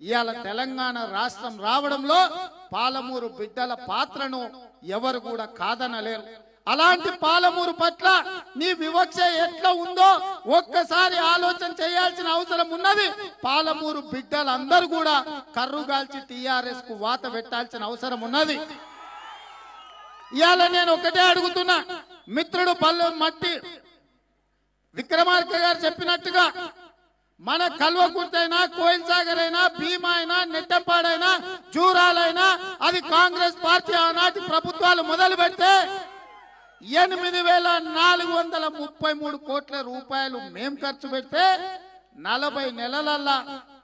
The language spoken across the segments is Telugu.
ఇవాళ తెలంగాణ రాష్ట్రం రావడంలో పాలమూరు బిడ్డల పాత్రను ఎవరు కూడా కాదనలేరు. అలాంటి పాలమూరు పట్ల నీ వివక్ష ఎట్లా ఉందో ఒక్కసారి ఆలోచన చేయాల్సిన అవసరం ఉన్నది. పాలమూరు బిడ్డలందరూ కూడా కర్రుగాల్చి టిఆర్ఎస్కు వాత పెట్టాల్సిన అవసరం ఉన్నది. ఇవాళ నేను ఒకటే అడుగుతున్నా. మిత్రుడు పల్లె మట్టి విక్రమార్క గారు చెప్పినట్టుగా మన కల్వకుర్తైనా కోయిల్ సాగర్ అయినా భీమా అయినా నెట్టపాడైనా జూరాలైనా అది కాంగ్రెస్ పార్టీ ఆనాటి ప్రభుత్వాలు మొదలు పెడితే ఎనిమిది వేల నాలుగు వందల ముప్పై మూడు కోట్ల రూపాయలు మేం ఖర్చు పెడితే నలభై నెలలల్లా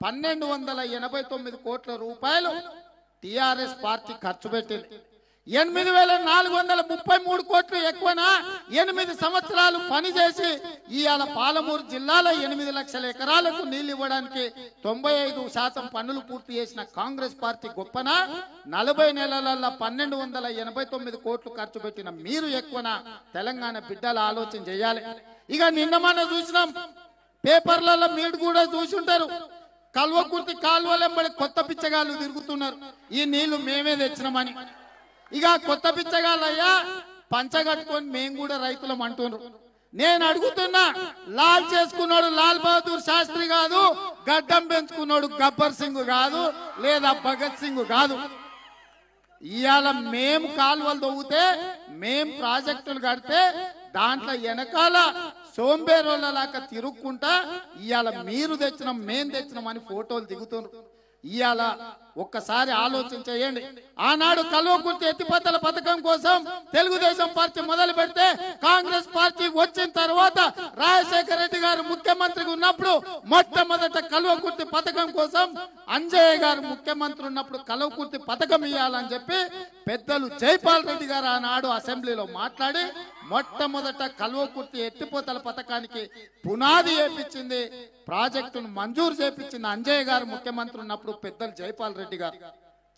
పన్నెండు వందల ఎనభై తొమ్మిది కోట్ల రూపాయలు టిఆర్ఎస్ పార్టీ ఖర్చు పెట్టింది. ఎనిమిది వేల నాలుగు వందల ముప్పై మూడు కోట్లు ఎక్కువనా? ఎనిమిది సంవత్సరాలు పనిచేసి ఇవాళ పాలమూరు జిల్లాలో ఎనిమిది లక్షల ఎకరాలకు నీళ్ళు ఇవ్వడానికి తొంభై ఐదు శాతం పనులు పూర్తి చేసిన కాంగ్రెస్ పార్టీ గొప్పనా? నలభై నెలలలో పన్నెండు వందల ఎనభై తొమ్మిది కోట్లు ఖర్చు పెట్టిన మీరు ఎక్కువనా? తెలంగాణ బిడ్డల ఆలోచన చేయాలి. ఇక నిన్న మనం చూసినాం పేపర్లలో మీరు కూడా చూసుంటారు. కల్వకుర్తి కాలువలెంబడి కొత్త పిచ్చగాళ్ళు తిరుగుతున్నారు. ఈ నీళ్ళు మేమే తెచ్చినామని. ఇక కొత్త పిచ్చగాళ్ళయ్యా పంచగట్టుకొని మేము కూడా రైతులం అంటున్నారు నేను అడుగుతున్నా లాల్ చేసుకున్నాడు లాల్ బహదూర్ శాస్త్రి కాదు గడ్డం పెంచుకున్నాడు గబ్బర్ సింగ్ కాదు లేదా భగత్ సింగ్ కాదు. ఇవాళ మేము కాలువలు తవ్వుతే మేం ప్రాజెక్టులు కడితే దాంట్లో వెనకాల సోంబేరోళ్ళలాగా తిరుక్కుంటా ఇవాళ మీరు తెచ్చినాం మేం తెచ్చినాం అని ఫోటోలు దిగుతున్నారు ఇవాళ ఒక్కసారి ఆలోచన చేయండి. ఆనాడు కల్వకుర్తి ఎత్తిపోతల పథకం కోసం తెలుగుదేశం పార్టీ మొదలు పెడితే కాంగ్రెస్ పార్టీ వచ్చిన తర్వాత రాజశేఖర రెడ్డి గారు ముఖ్యమంత్రికి ఉన్నప్పుడు మొట్టమొదట కల్వకుర్తి పథకం కోసం అంజయ్య గారు ముఖ్యమంత్రి ఉన్నప్పుడు కల్వకుర్తి పథకం ఇవ్వాలని చెప్పి పెద్దలు జైపాల్ రెడ్డి గారు ఆనాడు అసెంబ్లీలో మాట్లాడి మొట్టమొదట కల్వకుర్తి ఎత్తిపోతల పథకానికి పునాది వేపించింది. ప్రాజెక్టును మంజూరు చేపించింది అంజయ్య గారు ముఖ్యమంత్రి ఉన్నప్పుడు పెద్దలు జైపాల్ రెడ్డి గారు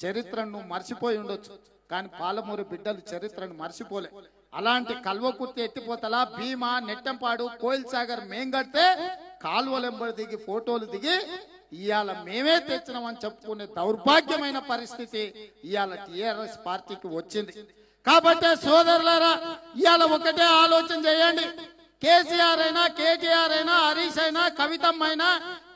చరిత్రను మర్చిపోయి ఉండొచ్చు. కానీ పాలమూరు బిడ్డలు చరిత్రను మర్చిపోలే. అలాంటి కల్వకుర్తి ఎత్తిపోతల భీమా నెట్టంపాడు కోయిల్ సాగర్ మేం కడితే కాలువలెంబడి దిగి ఫోటోలు దిగి ఇవాళ మేమే తెచ్చినామని చెప్పుకునే దౌర్భాగ్యమైన పరిస్థితి ఇవాళ టిఆర్ఎస్ పార్టీకి వచ్చింది. కాబట్టి సోదరులారా ఇవాళ ఒకటే ఆలోచన చేయండి. కేసీఆర్ అయినా కేటీఆర్ అయినా హరీష్ అయినా కవితమ్మ అయినా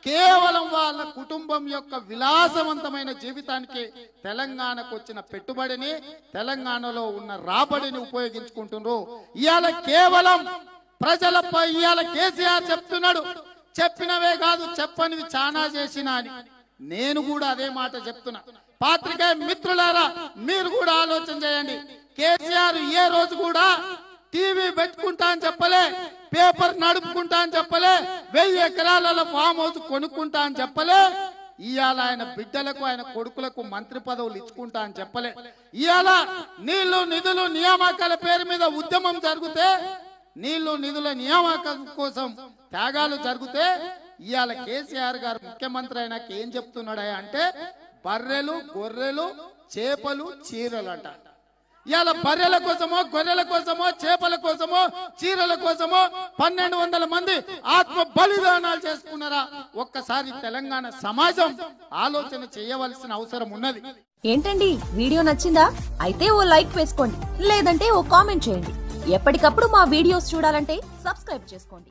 కేవలం వాళ్ళ కుటుంబం యొక్క విలాసవంతమైన జీవితానికి తెలంగాణకు వచ్చిన పెట్టుబడిని తెలంగాణలో ఉన్న రాబడిని ఉపయోగించుకుంటున్నారు. ఇవాళ కేవలం ప్రజలపై ఇవాళ కేసీఆర్ చెప్తున్నాడు. చెప్పినవే కాదు చెప్పనివి చానా చేసిన అని. నేను కూడా అదే మాట చెప్తున్నా. పాత్రికేయ మిత్రులారా మీరు కూడా ఆలోచన చేయండి. కేసీఆర్ ఏ రోజు కూడా టీవీ పెట్టుకుంటా అని చెప్పలే పేపర్ నడుపుకుంటా అని చెప్పలే వెయ్యి ఎకరాలలో ఫామ్ హౌస్ కొనుక్కుంటా అని చెప్పలే. ఇవాళ ఆయన బిడ్డలకు ఆయన కొడుకులకు మంత్రి పదవులు ఇచ్చుకుంటా అని చెప్పలే. ఇవాళ నీళ్ళు నిధులు నియామకాల పేరు మీద ఉద్యమం జరిగితే నీళ్ళు నిధుల నియామకం కోసం త్యాగాలు జరిగితే ఇవాళ కేసీఆర్ గారు ముఖ్యమంత్రి అయినాక ఏం చెప్తున్నాడా అంటే బర్రెలు గొర్రెలు చేపలు చీరలు అంట ఇవాళ బర్రెల కోసమో గొర్రెల కోసమో చేపల కోసమో చీరల కోసమో పన్నెండు వందల మంది ఆత్మ బలిదానాలు చేసుకున్నారా? ఒక్కసారి తెలంగాణ సమాజం ఆలోచన చేయవలసిన అవసరం ఉన్నది. ఏంటండి? వీడియో నచ్చిందా? అయితే ఓ లైక్ వేసుకోండి. లేదంటే ఓ కామెంట్ చేయండి. ఎప్పటికప్పుడు మా వీడియోస్ చూడాలంటే సబ్స్క్రైబ్ చేసుకోండి.